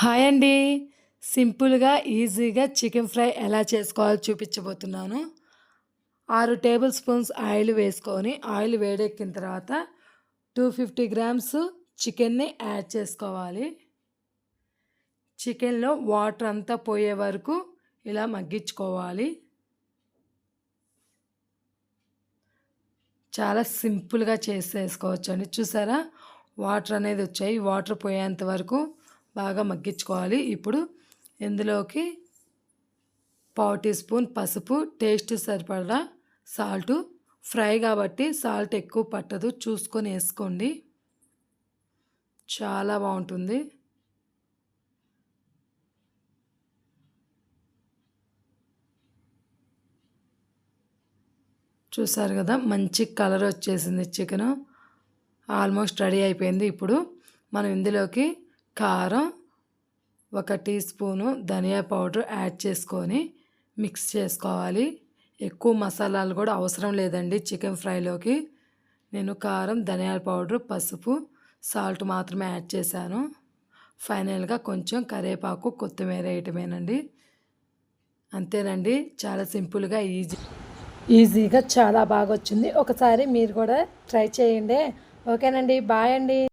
Hi అండి. సింపుల్గా ఈజీగా చికెన్ ఫ్రై ఎలా చేసుకోవాలో చూపించబోతున్నాను. ఆరు టేబుల్ స్పూన్స్ ఆయిల్ వేసుకొని ఆయిల్ వేడెక్కిన తర్వాత టూ ఫిఫ్టీ గ్రామ్స్ చికెన్ని యాడ్ చేసుకోవాలి. చికెన్లో వాటర్ అంతా పోయే వరకు ఇలా మగ్గించుకోవాలి. చాలా సింపుల్గా చేసేసుకోవచ్చు అండి చూసారా? వాటర్ అనేది వచ్చాయి. వాటర్ పోయేంత వరకు బాగా మగ్గించుకోవాలి. ఇప్పుడు ఇందులోకి పావు టీ స్పూన్ పసుపు టేస్ట్ సరిపడా సాల్ట్. ఫ్రై కాబట్టి సాల్ట్ ఎక్కువ పట్టదు. చూసుకొని వేసుకోండి. చాలా బాగుంటుంది. చూసారు కదా మంచి కలర్ వచ్చేసింది చికెన్. ఆల్మోస్ట్ రెడీ అయిపోయింది. ఇప్పుడు మనం ఇందులోకి కారం ఒక టీ స్పూను ధనియా పౌడర్ యాడ్ చేసుకొని మిక్స్ చేసుకోవాలి. ఎక్కువ మసాలాలు కూడా అవసరం లేదండి చికెన్ ఫ్రైలోకి. నేను కారం ధనియాల పౌడర్ పసుపు సాల్ట్ మాత్రమే యాడ్ చేశాను. ఫైనల్గా కొంచెం కరివేపాకు కొత్తిమీర వేయటమేనండి. అంతేనండి చాలా సింపుల్గా ఈజీ. ఈజీగా చాలా బాగా వచ్చింది. ఒకసారి మీరు కూడా ట్రై చేయండి. ఓకేనండి బాయ్ అండి.